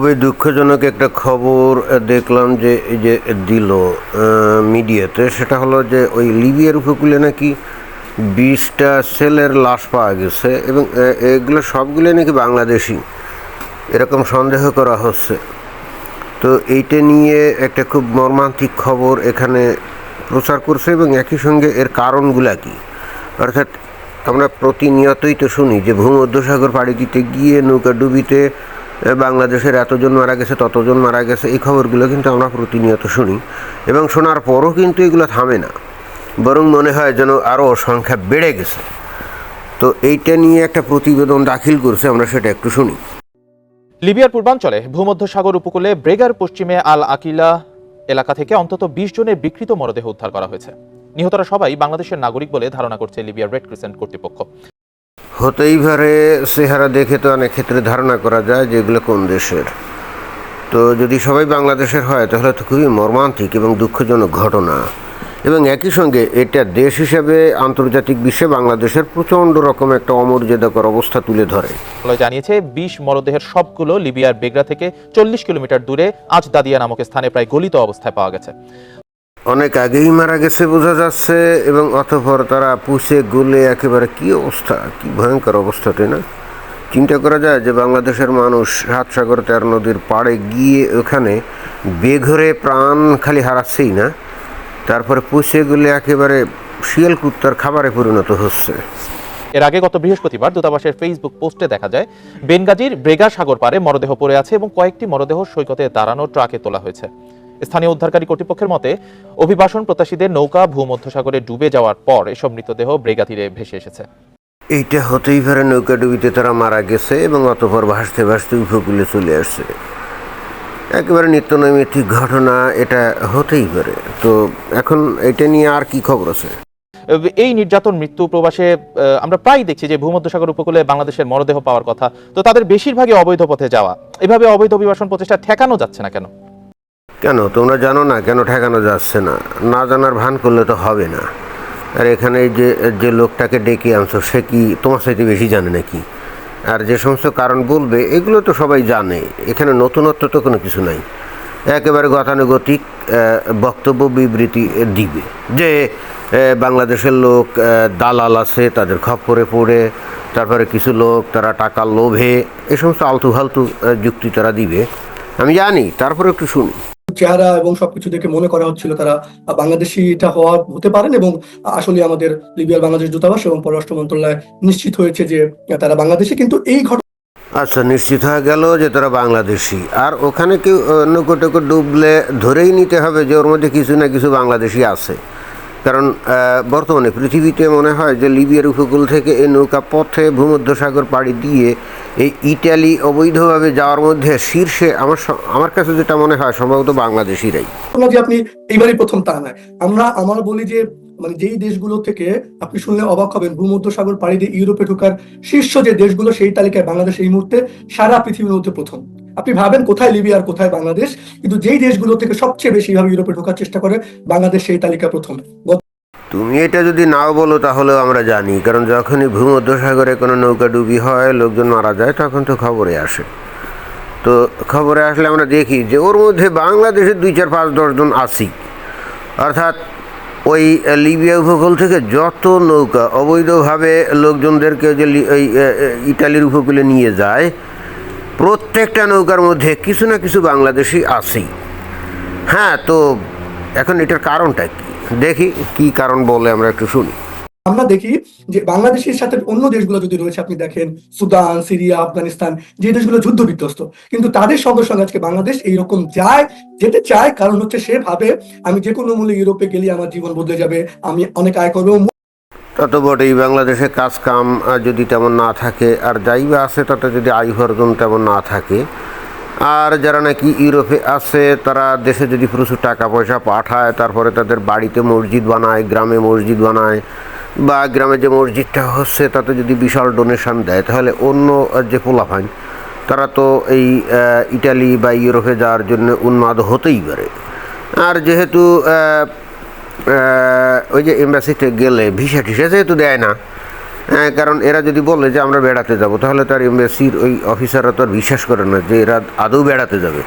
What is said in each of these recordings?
খুবই দুঃখজনক একটা খবর দেখলাম যে এই যে দিল মিডিয়াতে, সেটা হলো যে ওই লিবিয়ার উপকূলে নাকি বিশটা সেলের লাশ পাওয়া গেছে এবং এগুলো সবগুলো নাকি বাংলাদেশি। এরকম সন্দেহ করা হচ্ছে। তো এইটা নিয়ে একটা খুব মর্মান্তিক খবর এখানে প্রচার করছে এবং একই সঙ্গে এর কারণগুলা কি? অর্থাৎ আমরা প্রতিনিয়তই তো শুনি যে ভূমধ্যসাগর পাড়ি দিতে গিয়ে নৌকা ডুবিতে বাংলাদেশের এতজন মারা গেছে, ততজন মারা গেছে, এই খবরগুলো কিন্তু আমরা প্রতিনিয়ত শুনি। এবং শোনার পরও কিন্তু এগুলো থামে না। বরং মনে হয় যেন আরও সংখ্যা বেড়ে গেছে। তো এইটা নিয়ে একটা প্রতিবেদন দাখিল করছে, আমরা সেটা একটু শুনি। লিবিয়ার পূর্বাঞ্চলে ভূমধ্যসাগর উপকূলে ব্রেগার পশ্চিমে আল আকিলা এলাকা থেকে অন্তত বিশ জনের বিকৃত মরদেহ উদ্ধার করা হয়েছে। নিহতরা সবাই বাংলাদেশের নাগরিক বলে ধারণা করছে লিবিয়ার রেড ক্রিসেন্ট কর্তৃপক্ষ। হতেই পারে চেহারা দেখে তো অনেক ক্ষেত্রে ধারণা করা যায় যে এগুলো কোন দেশের। তো যদি সবাই বাংলাদেশের হয়, তাহলে তো খুবই মর্মান্তিক এবং দুঃখজনক ঘটনা। এবং একই সঙ্গে এটা দেশ হিসেবে আন্তর্জাতিক বিশ্বে বাংলাদেশের প্রচণ্ড রকম একটা অমর্যাদাকর অবস্থা তুলে ধরে। জানিয়েছে বিশ মরদেহের সবগুলো লিবিয়ার বেগরা থেকে চল্লিশ কিলোমিটার দূরে আজ দাদিয়া নামক স্থানে প্রায় গলিত অবস্থায় পাওয়া গেছে। অনেক আগেই মারা গেছে বোঝা যাচ্ছে, এবং অতঃপর তারা পুষে, গলে, একেবারে কি অবস্থা, কি ভয়ঙ্কর অবস্থা, তাই না? চিন্তা করা যায় যে বাংলাদেশের মানুষ সাতসাগর তেরো নদীর পাড়ে গিয়ে ওখানে বেঘরে প্রাণ খালি হারাচ্ছেই না, তারপরে পুষে, গলে একেবারে শিয়াল কুত্তার খাবারে পরিণত হচ্ছে। এর আগে গত বৃহস্পতিবার দূতাবাসের ফেসবুক পোস্টে দেখা যায়, বেনগাজির ব্রেগা সাগর পারে মরদেহ পড়ে আছে এবং কয়েকটি মরদেহ সৈকতে দাঁড়ানো ট্রাকে তোলা হয়েছে। স্থানীয় উদ্ধারকারী কর্তৃপক্ষের মতে অভিবাসন প্রত্যাশীদের নৌকা ভূমধ্যসাগরে ডুবে যাওয়ার পর এসব মৃতদেহ ব্রেগা তীরে ভেসে এসেছে। এইটা হতেই পারে নৌকা ডুবিতে তারা মারা গেছে এবং অতঃপর ভাসতে ভাসতে উপকূলে চলে আসছে। একেবারে নিত্যনৈমিত্তিক ঘটনা এটা হতেই পারে। তো এখন এটা নিয়ে আর কি খবর আছে? এই নির্যাতন মৃত্যু প্রবাসে আমরা প্রায় দেখছি যে ভূমধ্যসাগর উপকূলে বাংলাদেশের মরদেহ পাওয়ার কথা। তো তাদের বেশিরভাগই অবৈধ পথে যাওয়া। এভাবে অবৈধ অভিবাসন প্রচেষ্টা ঠেকানো যাচ্ছে না কেন? কেন? তোমরা জানো না কেন ঠেকানো যাচ্ছে না? না জানার ভান করলে তো হবে না। আর এখানে যে যে লোকটাকে ডেকে আনছো, সে কি তোমার সাথে বেশি জানে নাকি? আর যে সমস্ত কারণ বলবে, এগুলো তো সবাই জানে। এখানে নতুনত্ব তো কোনো কিছু নাই। একেবারে গতানুগতিক বক্তব্য বিবৃতি দিবে। যে বাংলাদেশের লোক দালাল আছে, তাদের খপ্পরে পড়ে, তারপরে কিছু লোক, তারা টাকা লোভে, এ সমস্ত আলতু ফালতু যুক্তি তারা দিবে। আমি জানি তারপরে একটু শুনি। চেহারা এবং সবকিছু দেখে মনে করা হচ্ছিল তারা বাংলাদেশি এটা হওয়া হতে পারেন এবং আসলে আমাদের লিবিয়ার বাংলাদেশ দূতাবাস এবং পররাষ্ট্র মন্ত্রণালয় নিশ্চিত হয়েছে যে তারা বাংলাদেশি, কিন্তু এই ঘটনা আচ্ছা নিশ্চিত হয়ে গেল যে তারা বাংলাদেশি। আর ওখানে কেউ নৌকো টোকো ডুবলে ধরেই নিতে হবে যে ওর মধ্যে কিছু না কিছু বাংলাদেশি আছে। কারণ বর্তমানে পৃথিবীতে মনে হয় যে লিবিয়ার উপকূল থেকে এই নৌকা পথে ভূমধ্যসাগর পাড়ি দিয়ে এই ইটালি অবৈধভাবে যাওয়ার মধ্যে শীর্ষে আমার আমার কাছে যেটা মনে হয় সম্ভবত বাংলাদেশিরাই। যে আপনি এইবারই প্রথম তা নয়। আমরা, আমার বলি যে মানে যেই দেশগুলো থেকে আপনি শুনলে অবাক হবেন ভূমধ্য সাগর পাড়ি দিয়ে ইউরোপে ঢোকার শীর্ষ যে দেশগুলো, সেই তালিকায় বাংলাদেশ এই মুহূর্তে সারা পৃথিবীর মধ্যে প্রথম। আপনি ভাবেন কোথায় লিবিয়া আর কোথায় বাংলাদেশ, কিন্তু যেই দেশগুলো থেকে সবচেয়ে বেশি ভাবে ইউরোপে ঢোকার চেষ্টা করে, বাংলাদেশ সেই তালিকা প্রথম। তুমি এটা যদি নাও বলো তাহলেও আমরা জানি, কারণ যখনই ভূমধ্যসাগরে কোনো নৌকা ডুবি হয়, লোকজন মারা যায়, তখন তো খবরে আসে। তো খবরে আসলে আমরা দেখি যে ওর মধ্যে বাংলাদেশের দুই চার পাঁচ দশজন আছি। অর্থাৎ ওই লিবিয়া উপকূল থেকে যত নৌকা অবৈধভাবে লোকজনদেরকে যে ইটালির উপকূলে নিয়ে যায় প্রত্যেকটা নৌকার মধ্যে কিছু না কিছু বাংলাদেশি আছেই। হ্যাঁ তো এখন এটার কারণটা কি? দেখি কি কারণ বলে আমরা একটু শুনি। আমরা দেখি যে বাংলাদেশের সাথে অন্য দেশগুলো যদি রয়েছে, আপনি দেখেন সুদান, সিরিয়া, আফগানিস্তান, যে দেশগুলো যুদ্ধ বিধ্বস্ত কিন্তু তাদের সঙ্গে সঙ্গে আজকে বাংলাদেশ এইরকম যায়, যেতে চায়, কারণ হচ্ছে সে ভাবে, আমি যে কোনো মূল্যে ইউরোপে গেলে আমার জীবন বদলে যাবে, আমি অনেক আয় করব তত বটেই বাংলাদেশে কাজ কাম যদি তেমন না থাকে, আর যাই বা আছে, তাতে যদি আয় উপার্জন তেমন না থাকে। আর যারা নাকি ইউরোপে আছে, তারা দেশে যদি প্রচুর টাকা পয়সা পাঠায়, তারপরে তাদের বাড়িতে মসজিদ বানায়, গ্রামে মসজিদ বানায়, বা গ্রামে যে মসজিদটা হচ্ছে, তাতে যদি বিশাল ডোনেশন দেয়, তাহলে অন্য যে পোলাফাইন তারা তো এই ইটালি বা ইউরোপে যাওয়ার জন্য উন্মাদ হতেই পারে। আর যেহেতু ওই যে এম্বাসিতে গেলে ভিসা টিসা যেহেতু দেয় না আহ, কারণ এরা যদি বলে যে আমরা বেড়াতে যাব তাহলে তার এমবেসির ওই অফিসাররা তো আর বিশ্বাস করে না যে এরা আদৌ বেড়াতে যাবে।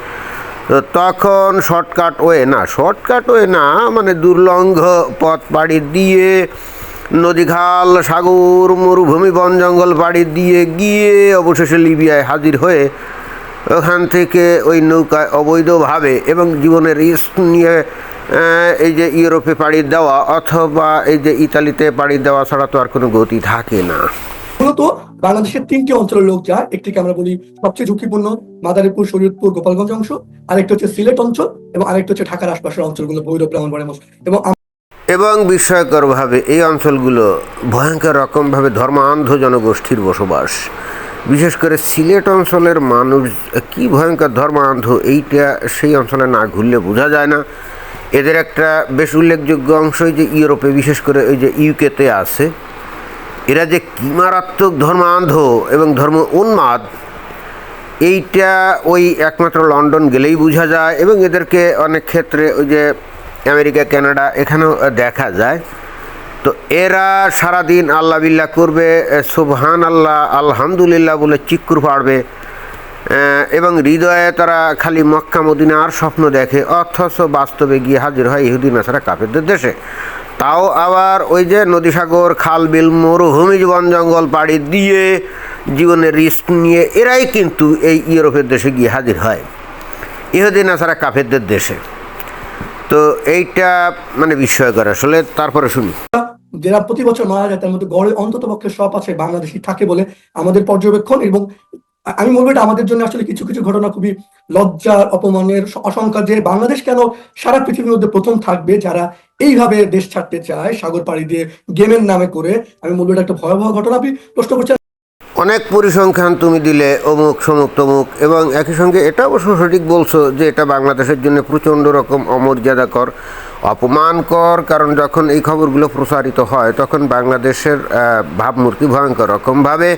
তো তখন শর্টকাট ওয়ে না শর্টকাট ওয়ে না মানে দুর্লঙ্ঘ পথ পাড়ি দিয়ে নদীখাল সাগর মরুভূমি বন জঙ্গল পাড়ি দিয়ে গিয়ে অবশেষে লিবিয়ায় হাজির হয়ে ওখান থেকে ওই নৌকায় অবৈধভাবে এবং জীবনের রিস্ক নিয়ে এই যে ইউরোপে পাড়ি দেওয়া অথবা এই যে ইতালিতে পাড়ি দেওয়া ছাড়া তো আর কোনো গতি থাকে না। মূলত বাংলাদেশের তিনটি অঞ্চলের লোক যায় একটিকে আমরা বলি সবচেয়ে ঝুঁকিপূর্ণ মাদারীপুর শরীয়তপুর গোপালগঞ্জ অংশ আরেকটা হচ্ছে সিলেট অঞ্চল এবং আরেকটা হচ্ছে ঢাকার আশপাশের অঞ্চলগুলো ভৈরব ব্রাহ্মণবাড়িয়া মশ- এবং এবং বিস্ময়করভাবে এই অঞ্চলগুলো ভয়ঙ্কর রকমভাবে ধর্মান্ধ জনগোষ্ঠীর বসবাস। বিশেষ করে সিলেট অঞ্চলের মানুষ কি ভয়ঙ্কর ধর্মান্ধ এইটা সেই অঞ্চলে না ঘুরলে বোঝা যায় না। এদের একটা বেশ উল্লেখযোগ্য অংশই যে ইউরোপে, বিশেষ করে ওই যে ইউকেতে আছে। এরা যে কি মারাত্মক ধর্মান্ধ এবং ধর্ম উন্মাদ, এইটা ওই একমাত্র লন্ডন গেলেই বোঝা যায় এবং এদেরকে অনেক ক্ষেত্রে ওই যে আমেরিকা, কানাডা এখানেও দেখা যায়। তো এরা সারাদিন আল্লাহ বিল্লাহ করবে সুবহান আল্লাহ আলহামদুলিল্লাহ বলে চিক্কুর পাড়বে এবং হৃদয়ে তারা খালি মক্কা, মদিনার স্বপ্ন দেখে, অথচ বাস্তবে গিয়ে হাজির হয় ইহুদি, নাসারা, কাফেরদের দেশে। তাও আবার ওই যে নদীসাগর, খাল, বিল, মরুভূমি, বন, জঙ্গল, পাড়ি দিয়ে জীবনের রিস্ক নিয়ে এরাই কিন্তু এই ইউরোপের দেশে গিয়ে হাজির হয়। ইহুদি, নাসারা, কাফেরদের দেশে। তো এইটা মানে বিস্ময়কর। আসলে তারপরে শুনি। যারা প্রতি বছর মারা যায়, তার মধ্যে গড়ে অন্তত পক্ষে সব আছে, বাংলাদেশি থাকে বলে আমাদের পর্যবেক্ষণ এবং আমি বলব এটা আমাদের জন্য আসলে কিছু কিছু ঘটনা খুবই লজ্জার, অপমানের আশঙ্কা যে বাংলাদেশ কেন সারা পৃথিবীর মধ্যে প্রথম থাকবে যারা এইভাবে দেশ ছাড়তে চায় সাগর পাড়ি দিয়ে গেমের নামে করে। আমি বলব এটা একটা ভয়াবহ ঘটনা। আপনি প্রশ্ন করছেন অনেক পরিসংখ্যান তুমি দিলে, অমুক, সমুক, তমুক, এবং একই সঙ্গে এটা অবশ্য সঠিক বলছো যে এটা বাংলাদেশের জন্য প্রচণ্ড রকম অমর্যাদাকর। অপমানকর কারণ যখন এই খবরগুলো প্রসারিত হয়, তখন বাংলাদেশের ভাবমূর্তি ভয়ঙ্কর। রকমভাবে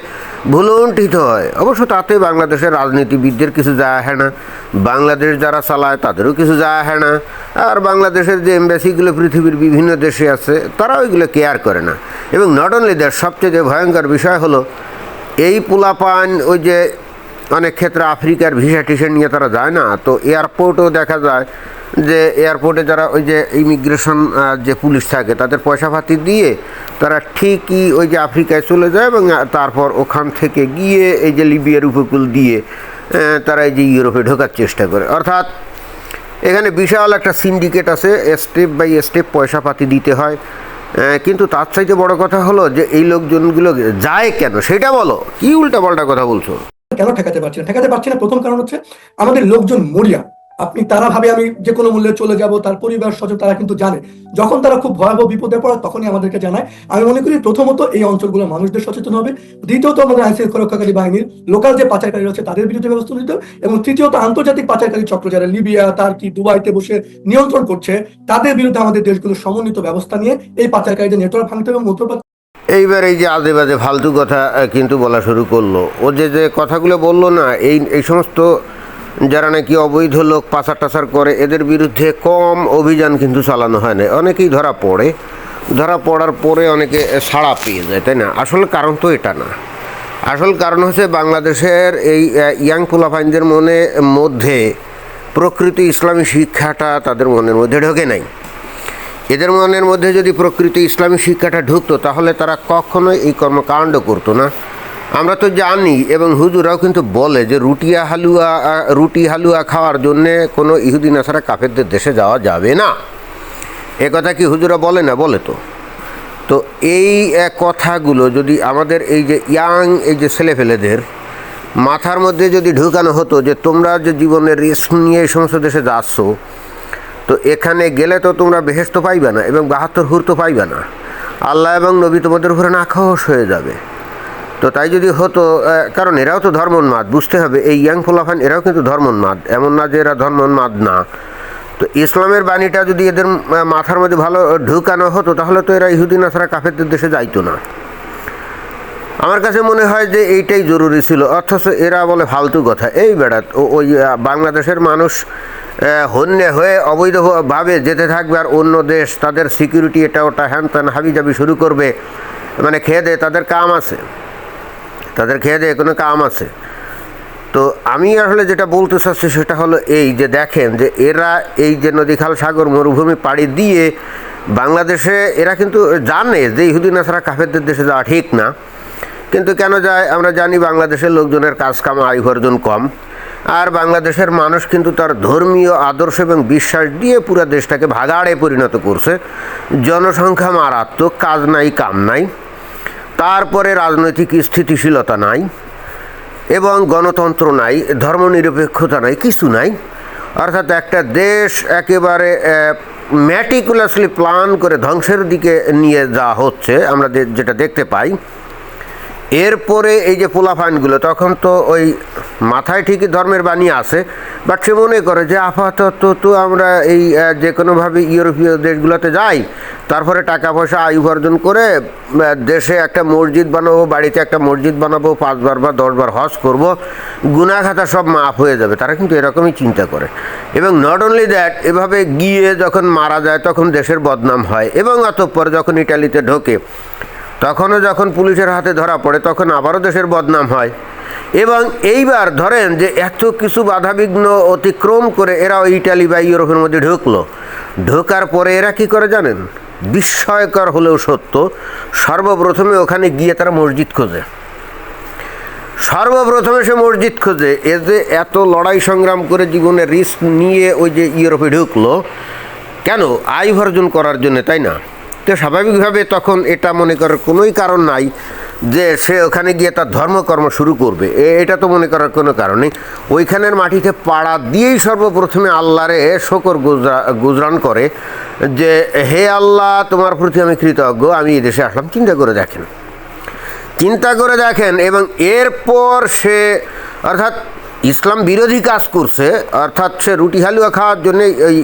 ভুলুণ্ঠিত হয়। অবশ্য তাতে বাংলাদেশের রাজনীতিবিদদের কিছু যায় আসে না। বাংলাদেশ যারা চালায়, তাদেরও কিছু যায় আসে না। আর বাংলাদেশের যে এম্বাসিগুলো পৃথিবীর বিভিন্ন দেশে আছে তারা ওইগুলো কেয়ার করে না। এবং নট অনলি দ্যাট সবচেয়ে ভয়ঙ্কর বিষয় হলো, এই পোলাপান, ওই যে অনেক ক্ষেত্রে আফ্রিকার ভিসা টিসা নিয়ে তারা যায় না। তো এয়ারপোর্টও দেখা যায় যে এয়ারপোর্টে যারা ওই যে ইমিগ্রেশন যে পুলিশ থাকে, তাদের পয়সা পাতি দিয়ে তারা ঠিকই ওই যে আফ্রিকায় চলে যায় এবং তারপর ওখান থেকে গিয়ে এই যে লিবিয়ার উপকূল দিয়ে তারা এই যে ইউরোপে ঢোকার চেষ্টা করে। অর্থাৎ এখানে বিশাল একটা সিন্ডিকেট আছে স্টেপ বাই স্টেপ পয়সা পাতি দিতে হয়। কিন্তু তার চাইতে বড় কথা হলো যে এই লোকজনগুলো যায় কেন? সেটা বলো। কি উল্টা পাল্টা কথা বলছো? কেন ঠেকাতে পারছি না? ঠেকাতে পারছি না। প্রথম কারণ হচ্ছে আমাদের লোকজন মরিয়া। আপনি তারা ভাবে আমি যে কোনো মূল্যে চলে যাব, তার পরিবার স্বজন তারা কিন্তু জানে। যখন তারা খুব ভয়াবহ বিপদে পড়ে, তখনই আমাদেরকে জানায়। আমি মনে করি প্রথমত এই অঞ্চলগুলোর মানুষদের সচেতন হবে। দ্বিতীয়ত আমাদের আইন শৃঙ্খলা রক্ষাকারী বাহিনীর লোকাল যে পাচারকারী রয়েছে, তাদের বিরুদ্ধে ব্যবস্থা নিতে এবং তৃতীয়ত আন্তর্জাতিক পাচারকারী চক্র যারা লিবিয়া, তার্কি, দুবাইতে বসে নিয়ন্ত্রণ করছে, তাদের বিরুদ্ধে আমাদের দেশগুলো সমন্বিত ব্যবস্থা নিয়ে এই পাচারকারীদের নেটওয়ার্ক ভাঙতে হবে মধ্যপ্রাচ্য এইবার এই যে আজে বাজে ফালতু কথা কিন্তু বলা শুরু করল। ও যে যে কথাগুলো বলল না, এই এই সমস্ত যারা নাকি অবৈধ লোক পাচার টাচার করে, এদের বিরুদ্ধে কম অভিযান কিন্তু চালানো হয় না। অনেকেই ধরা পড়ে। ধরা পড়ার পরে অনেকে সাড়া পেয়ে যায়, তাই না? আসল কারণ তো এটা না। আসল কারণ হচ্ছে বাংলাদেশের এই ইয়াং পোলাফাইনদের মনে, মধ্যে প্রকৃতি ইসলামী শিক্ষাটা তাদের মনের মধ্যে ঢোকে নাই। এদের মনের মধ্যে যদি প্রকৃতি ইসলামী শিক্ষাটা ঢুকতো, তাহলে তারা কখনোই এই কর্মকাণ্ড করতো না। আমরা তো জানি এবং হুজুরাও কিন্তু বলে যে রুটিয়া হালুয়া, রুটি হালুয়া খাওয়ার জন্যে কোনো ইহুদি নাসারা কাফেরদের দেশে যাওয়া যাবে না। এ কথা কি হুজুরা বলে না? বলে তো। তো এই কথাগুলো যদি আমাদের এই যে ইয়াং, এই যে ছেলেফেলেদের মাথার মধ্যে যদি ঢুকানো হতো যে তোমরা যে জীবনের রিস্ক নিয়ে এই সমস্ত দেশে যাচ্ছ, তো এখানে গেলে তো তোমরা বেহেস্ত পাইবে না এবং বাহাত্তর হুর তো পাইবে না। আল্লাহ এবং নবী তোমাদের উপরে নাখোশ হয়ে যাবে। তো তাই যদি হতো কারণ এরাও তো ধর্ম ধর্মোন্মাদ, বুঝতে হবে, এই ইয়াং ফোলাফান এরাও কিন্তু ধর্ম ধর্মোন্মাদ, এমন না যে এরা ধর্মোন্মাদ না। তো ইসলামের বাণীটা যদি এদের মাথার মধ্যে ভালো ঢুকানো হতো, তাহলে তো এরা ইহুদিন আসারা কাফেরদের দেশে যাইতো না। আমার কাছে মনে হয় যে এইটাই জরুরি ছিল, অথচ এরা বলে ফালতু কথা। এই বেড়াত ওই বাংলাদেশের মানুষ হন্যে হয়ে অবৈধভাবে যেতে থাকবে, আর অন্য দেশ তাদের সিকিউরিটি এটা ওটা হ্যান ত্যান হাবিজাবি শুরু করবে মানে খেয়ে দেয়ে তাদের কাম আছে। তাদের খেয়ে দেয়ে কোনো কাম আছে। তো আমি আসলে যেটা বলতে চাচ্ছি সেটা হলো এই যে দেখেন যে এরা এই যে নদীখাল সাগর মরুভূমি পাড়ি দিয়ে বাংলাদেশে এরা কিন্তু জানে যে ইহুদিন আসারা কাফেরদের দেশে যাওয়া ঠিক না। কিন্তু কেন যায়? আমরা জানি বাংলাদেশের লোকজনের কাজ কাম আয় উপার্জন কম। আর বাংলাদেশের মানুষ কিন্তু তার ধর্মীয় আদর্শ এবং বিশ্বাস দিয়ে পুরো দেশটাকে ভাগাড়ে পরিণত করছে। জনসংখ্যা মারাত্মক, কাজ নাই, কাম নাই। তারপরে রাজনৈতিক স্থিতিশীলতা নাই এবং গণতন্ত্র নাই, ধর্মনিরপেক্ষতা নাই, কিছু নাই। অর্থাৎ একটা দেশ একেবারে ম্যাটিকুলাসলি প্ল্যান করে ধ্বংসের দিকে নিয়ে যাওয়া হচ্ছে, আমরা যেটা দেখতে পাই। এরপরে এই যে পোলাফাইনগুলো, তখন তো ওই মাথায় ঠিকই ধর্মের বাণী আছে বাট সে মনে করে যে আপাতত তো আমরা এই যে কোনোভাবে ইউরোপীয় দেশগুলোতে যাই, তারপরে টাকা পয়সা আয় উপার্জন করে দেশে একটা মসজিদ বানাবো, বাড়িতে একটা মসজিদ বানাবো, পাঁচবার বা দশবার হজ করব গুনাখাতা সব মাফ হয়ে যাবে। তারা কিন্তু এরকমই চিন্তা করে। এবং নট অনলি দ্যাট এভাবে গিয়ে যখন মারা যায়, তখন দেশের বদনাম হয় এবং অতঃপর যখন ইটালিতে ঢোকে, তখনও যখন পুলিশের হাতে ধরা পড়ে, তখন আবারও দেশের বদনাম হয়। এবং এইবার ধরেন যে এত কিছু বাধাবিঘ্ন অতিক্রম করে এরা ইটালি বা ইউরোপের মধ্যে ঢুকলো। ঢোকার পরে এরা কি করে জানেন? বিস্ময়কর হলেও সত্য, সর্বপ্রথমে ওখানে গিয়ে তারা মসজিদ খোঁজে। সর্বপ্রথমে সে মসজিদ খোঁজে, এ যে এত লড়াই সংগ্রাম করে জীবনে রিস্ক নিয়ে ওই যে ইউরোপে ঢুকলো, কেন? আয় উপার্জন করার জন্য, তাই না? তো স্বাভাবিকভাবে তখন এটা মনে করার কোনোই কারণ নাই। যে সে ওখানে গিয়ে তার ধর্মকর্ম শুরু করবে এটা তো মনে করার কোনো কারণ ওইখানের মাটিতে পাড়া দিয়েই সর্বপ্রথমে আল্লাহরে শকর গুজরা, গুজরান করে যে, হে আল্লাহ, তোমার প্রতি আমি কৃতজ্ঞ, আমি এই দেশে আসলাম। চিন্তা করে দেখেন। চিন্তা করে দেখেন এবং এরপর সে, অর্থাৎ ইসলাম বিরোধী কাজ করছে, অর্থাৎ সে রুটি হালুয়া খাওয়ার জন্যে ওই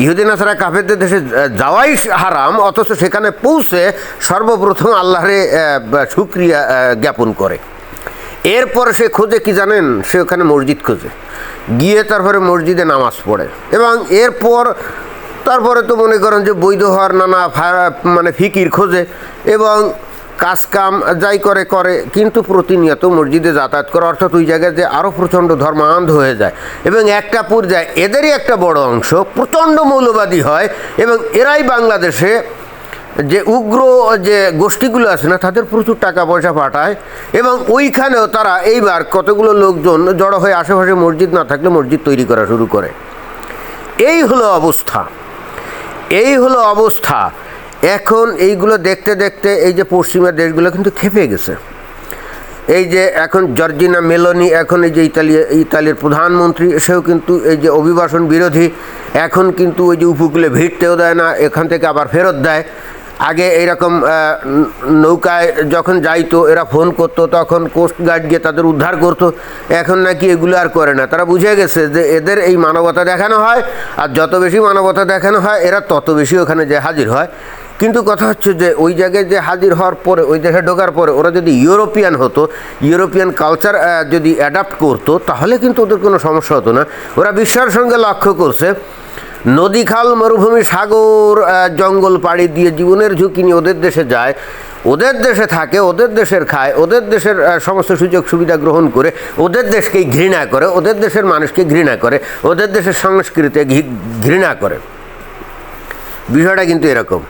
আহ, নাসারা কাফেরদের দেশে যাওয়াই হারাম অথচ সেখানে পৌঁছে সর্বপ্রথম আল্লাহরে সুক্রিয়া জ্ঞাপন করে। এরপর সে খোঁজে কি জানেন? সে ওখানে মসজিদ খোঁজে। গিয়ে তারপরে মসজিদে নামাজ পড়ে। এবং এরপর তারপরে তো মনে করেন যে বৈধ হওয়ার নানা মানে ফিকির খোঁজে। এবং কাজ কাম যাই করে করে, কিন্তু প্রতিনিয়ত মসজিদে যাতায়াত করে, অর্থাৎ ওই জায়গায় যে আরও প্রচণ্ড ধর্মান্ধ হয়ে যায়। এবং একটা পর্যায়ে এদেরই একটা বড় অংশ প্রচণ্ড মৌলবাদী হয়, এবং এরাই বাংলাদেশে যে উগ্র যে গোষ্ঠীগুলো আছে না, তাদের প্রচুর টাকা পয়সা পাঠায়, এবং ওইখানেও তারা এইবার কতগুলো লোকজন জড়ো হয়ে আশেপাশে মসজিদ না থাকলে মসজিদ তৈরি করা শুরু করে। এই হলো অবস্থা। এই হলো অবস্থা। এখন এইগুলো দেখতে দেখতে এই যে পশ্চিমা দেশগুলো কিন্তু খেপে গেছে। এই যে এখন জর্জিনা মেলোনি, এখন এই যে ইতালি, ইতালির প্রধানমন্ত্রী, সেও কিন্তু এই যে অভিবাসন বিরোধী, এখন কিন্তু ওই যে উপকূলে ভিড়তেও দেয় না, এখান থেকে আবার ফেরত দেয়। আগে ন- নৌকায় যখন যাইতো, এরা ফোন করতো, তখন কোস্ট গার্ড গিয়ে তাদের উদ্ধার করতো। এখন নাকি এগুলো আর করে না। তারা বুঝে গেছে যে এদের এই মানবতা দেখানো হয়, আর যত বেশি মানবতা দেখানো হয়, এরা তত বেশি ওখানে যে হাজির হয়। কিন্তু কথা হচ্ছে যে ওই জায়গায় যে হাজির হওয়ার পরে, ওই দেশে ঢোকার পরে ওরা যদি ইউরোপিয়ান হতো, ইউরোপিয়ান কালচার যদি অ্যাডাপ্ট করতো, তাহলে কিন্তু ওদের কোনো সমস্যা হতো না। ওরা বিশ্বের সঙ্গে লক্ষ্য করছে। নদী, খাল, মরুভূমি, সাগর জঙ্গল পাড়ি দিয়ে জীবনের ঝুঁকি নিয়ে ওদের দেশে যায়, ওদের দেশে থাকে, ওদের দেশের খায়, ওদের দেশের সমস্ত সুযোগ সুবিধা গ্রহণ করে, ওদের দেশকেই ঘৃণা করে, ওদের দেশের মানুষকে ঘৃণা করে, ওদের দেশের সংস্কৃতি ঘৃণা করে। বিষয়টা কিন্তু এরকম।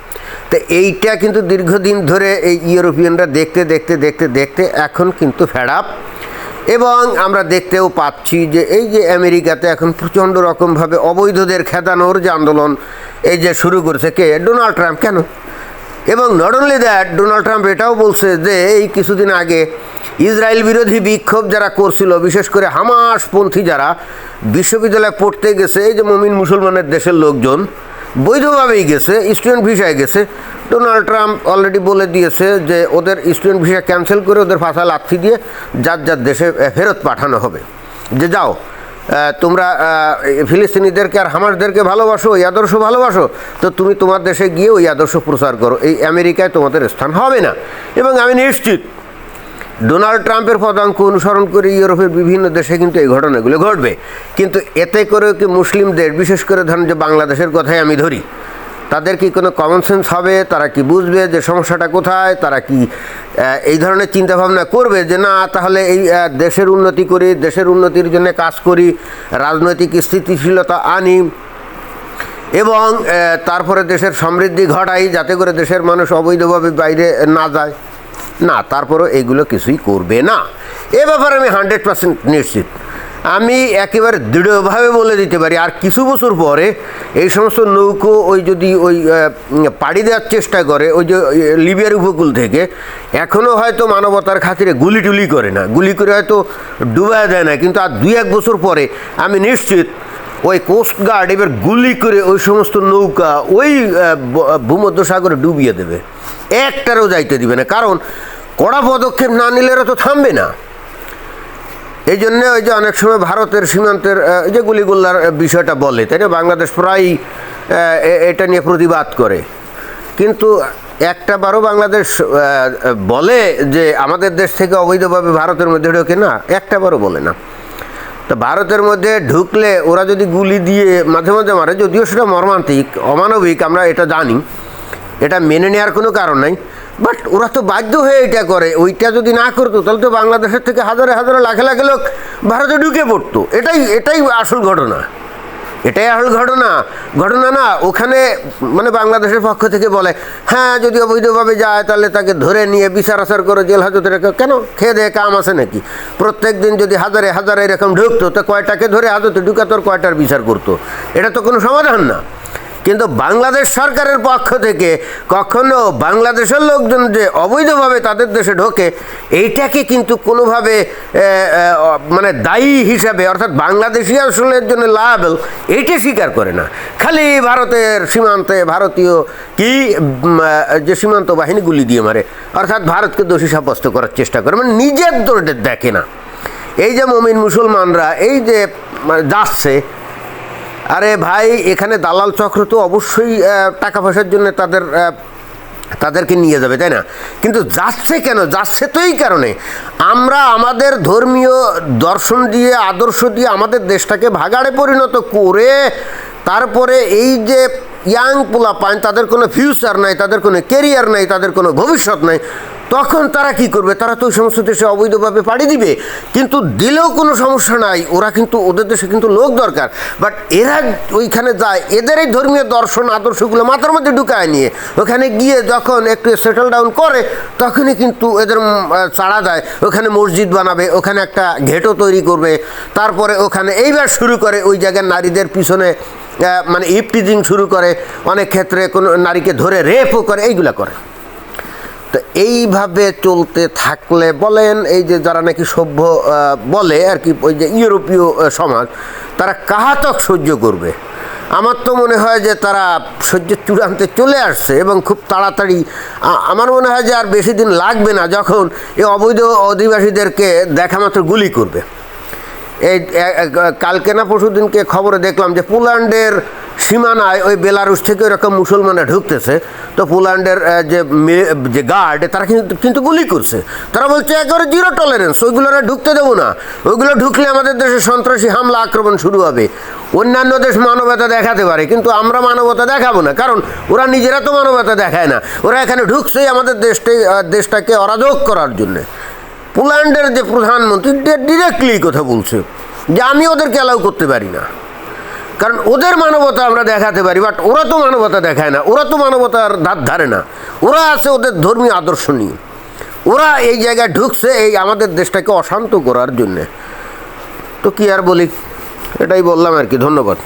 তো এইটা কিন্তু দীর্ঘদিন ধরে এই ইউরোপিয়ানরা দেখতে দেখতে দেখতে দেখতে এখন কিন্তু ফেড আপ এবং আমরা দেখতেও পাচ্ছি যে এই যে আমেরিকাতে এখন প্রচণ্ড রকমভাবে অবৈধদের খেদানোর যে আন্দোলন, এই যে শুরু করেছে কে? Donald Trump. কেন? এবং not only that Donald Trump এটাও বলছে যে এই কিছুদিন আগে ইসরায়েল বিরোধী বিক্ষোভ যারা করছিল, বিশেষ করে হামাসপন্থী যারা, বিশ্ববিদ্যালয়ে পড়তে গেছে এই যে মমিন মুসলমানের দেশের লোকজন বৈধভাবেই গেছে স্টুডেন্ট ভিসায় গেছে। ডোনাল্ড ট্রাম্প অলরেডি বলে দিয়েছে যে ওদের স্টুডেন্ট ভিসা ক্যান্সেল করে ওদের ফাঁসা লাথি দিয়ে যার যার দেশে ফেরত পাঠানো হবে। যে যাও তোমরা ফিলিস্তিনিদেরকে আর হামাসদেরকে ভালোবাসো ওই আদর্শ ভালোবাসো, তো তুমি তোমার দেশে গিয়ে ওই আদর্শ প্রচার করো। এই আমেরিকায় তোমাদের স্থান হবে না। এবং আমি নিশ্চিত ডোনাল্ড ট্রাম্পের পদাঙ্ক অনুসরণ করে ইউরোপের বিভিন্ন দেশে কিন্তু এই ঘটনাগুলো ঘটবে। কিন্তু এতে করে কি মুসলিম দেশ, বিশেষ করে ধরেন যে বাংলাদেশের কথাই আমি ধরি, তাদের কি কোনো কমন সেন্স হবে? তারা কি বুঝবে যে সমস্যাটা কোথায়? তারা কি এই ধরনের চিন্তাভাবনা করবে যে না, তাহলে এই দেশের উন্নতি করি, দেশের উন্নতির জন্য কাজ করি, রাজনৈতিক স্থিতিশীলতা আনি এবং তারপরে দেশের সমৃদ্ধি ঘটাই, যাতে করে দেশের মানুষ অবৈধভাবে বাইরে না যায়। না, তারপরও এগুলো কিছুই করবে না। এ ব্যাপারে আমি হান্ড্রেড পার্সেন্ট নিশ্চিত। আমি একেবারে দৃঢ়ভাবে বলে দিতে পারি, আর কিছু বছর পরে এই সমস্ত নৌকো ওই যদি ওই পাড়ি দেওয়ার চেষ্টা করে, ওই যে লিবিয়ার উপকূল থেকে, এখনও হয়তো মানবতার খাতিরে গুলি টুলি করে না। গুলি করে হয়তো ডুবায় দেয় না, কিন্তু আর দুই এক বছর পরে আমি নিশ্চিত ওই কোস্টগার্ড এবার গুলি করে ওই সমস্ত নৌকা ওই ভূমধ্যসাগরে ডুবিয়ে দেবে। একটারও যাইতে দিবে না। কারণ কড়া পদক্ষেপ না নিলে তো থামবে না। এই জন্য ওই যে অনেক সময় ভারতের সীমান্তের এই যে গুলিগুল্লার বিষয়টা বলে, তাই না? বাংলাদেশ প্রায়ই এটা নিয়ে প্রতিবাদ করে। কিন্তু একটা বারও বাংলাদেশ বলে যে আমাদের দেশ থেকে অবৈধভাবে ভারতের মধ্যে ঢোকে না একটা বারও বলে না। তো ভারতের মধ্যে ঢুকলে ওরা যদি গুলি দিয়ে মাঝে মাঝে মারে, যদিও সেটা মর্মান্তিক, অমানবিক, আমরা এটা জানি। এটা মেনে নেওয়ার কোনো কারণ নাই। বাট ওরা তো বাধ্য হয়ে এটা করে। ওইটা যদি না করতো, তাহলে তো বাংলাদেশের থেকে হাজারে হাজারে লাখে লাখে লোক ভারতে ঢুকে পড়তো। এটাই এটাই আসল ঘটনা। এটাই আসল ঘটনা। ঘটনা না, ওখানে মানে বাংলাদেশের পক্ষ থেকে বলে হ্যাঁ যদি অবৈধভাবে যায়, তাহলে তাকে ধরে নিয়ে বিচার আচার করে জেল হাজতে রেখে কেন? খেয়ে দেয়ে কাম আছে নাকি? প্রত্যেক দিন যদি হাজারে হাজারে এরকম ঢুকতো, তো কয়টাকে ধরে হাজতে ঢুকাতো কয়টার বিচার করতো? এটা তো কোনো সমাধান না। কিন্তু বাংলাদেশ সরকারের পক্ষ থেকে কখনো বাংলাদেশের লোকজন যে অবৈধভাবে তাদের দেশে ঢোকে এইটাকে কিন্তু কোনোভাবে মানে দায়ী হিসাবে অর্থাৎ বাংলাদেশি আসলের জন্য লাভেল এইটা স্বীকার করে না। খালি ভারতের সীমান্তে ভারতীয় কি যে সীমান্ত বাহিনী গুলি দিয়ে মারে অর্থাৎ ভারতকে দোষী সাব্যস্ত করার চেষ্টা করে মানে নিজের দোষটা দেখে না। এই যে মমিন মুসলমানরা এই যে মানে, যাচ্ছে আরে ভাই, এখানে দালাল চক্র তো অবশ্যই টাকা পয়সার জন্য তাদের তাদেরকে নিয়ে যাবে, তাই না? কিন্তু যাচ্ছে কেন? যাচ্ছে তো এই কারণে। আমরা আমাদের ধর্মীয় দর্শন দিয়ে, আদর্শ দিয়ে আমাদের দেশটাকে ভাগাড়ে পরিণত করে, তারপরে এই যে ইয়াং পোলা পান তাদের কোনো ফিউচার নাই, তাদের কোনো কেরিয়ার নাই, তাদের কোনো ভবিষ্যৎ নাই তখন তারা কি করবে? তারা তো ওই সমস্ত দেশে অবৈধভাবে পাড়ি দিবে। কিন্তু দিলেও কোনো সমস্যা নাই। ওরা কিন্তু, ওদের দেশে কিন্তু লোক দরকার। বাট এরা ওইখানে যায় এদের এই ধর্মীয় দর্শন, আদর্শগুলো মাথার মধ্যে ঢুকায় নিয়ে। ওখানে গিয়ে যখন একটু সেটেল ডাউন করে, তখনই কিন্তু এদের চাড়া দেয়। ওখানে মসজিদ বানাবে, ওখানে একটা ঘেটো তৈরি করবে। তারপরে ওখানে এইবার শুরু করে ওই জায়গার নারীদের পিছনে মানে ইপটিজিং শুরু করে। অনেক ক্ষেত্রে কোনো নারীকে ধরে রেপও করে, এইগুলা করে। তো এইভাবে চলতে থাকলে বলেন, এই যে যারা নাকি সভ্য বলে আর কি, ওই যে ইউরোপীয় সমাজ, তারা কাহাতক সহ্য করবে? আমার তো মনে হয় যে তারা সহ্য চূড়ান্তে চলে আসছে এবং খুব তাড়াতাড়ি আমার মনে হয় যে আর বেশি দিন লাগবে না যখন এই অবৈধ অধিবাসীদেরকে দেখা মাত্র গুলি করবে। এই কালকে না পরশু দিনকে খবরে দেখলাম যে পোল্যান্ডের সীমানায় ওই বেলারুস থেকে ওরকম মুসলমানরা ঢুকতেছে। তো পোল্যান্ডের যে যে গার্ড, তারা কিন্তু কিন্তু গুলি করছে। তারা বলছে, একেবারে জিরো টলারেন্স ওইগুলো আর ঢুকতে দেবো না। ওইগুলো ঢুকলে আমাদের দেশে সন্ত্রাসী হামলা, আক্রমণ শুরু হবে। অন্যান্য দেশ মানবতা দেখাতে পারে, কিন্তু আমরা মানবতা দেখাবো না। কারণ ওরা নিজেরা তো মানবতা দেখায় না। ওরা এখানে ঢুকছেই আমাদের দেশটাই দেশটাকে অরাজক করার জন্যে। পোল্যান্ডের যে প্রধানমন্ত্রী ডিরেক্টলি কথা বলছে, যে আমি ওদেরকে অ্যালাউ করতে পারি না। কারণ ওদের মানবতা আমরা দেখাতে পারি বাট ওরা তো মানবতা দেখায় না, ওরা তো মানবতার ধার ধারে না। ওরা আছে ওদের ধর্মীয় আদর্শ নিয়ে। ওরা এই জায়গায় ঢুকছে এই আমাদের দেশটাকে অশান্ত করার জন্যে। তো কি আর বলি? এটাই বললাম আর কি, ধন্যবাদ।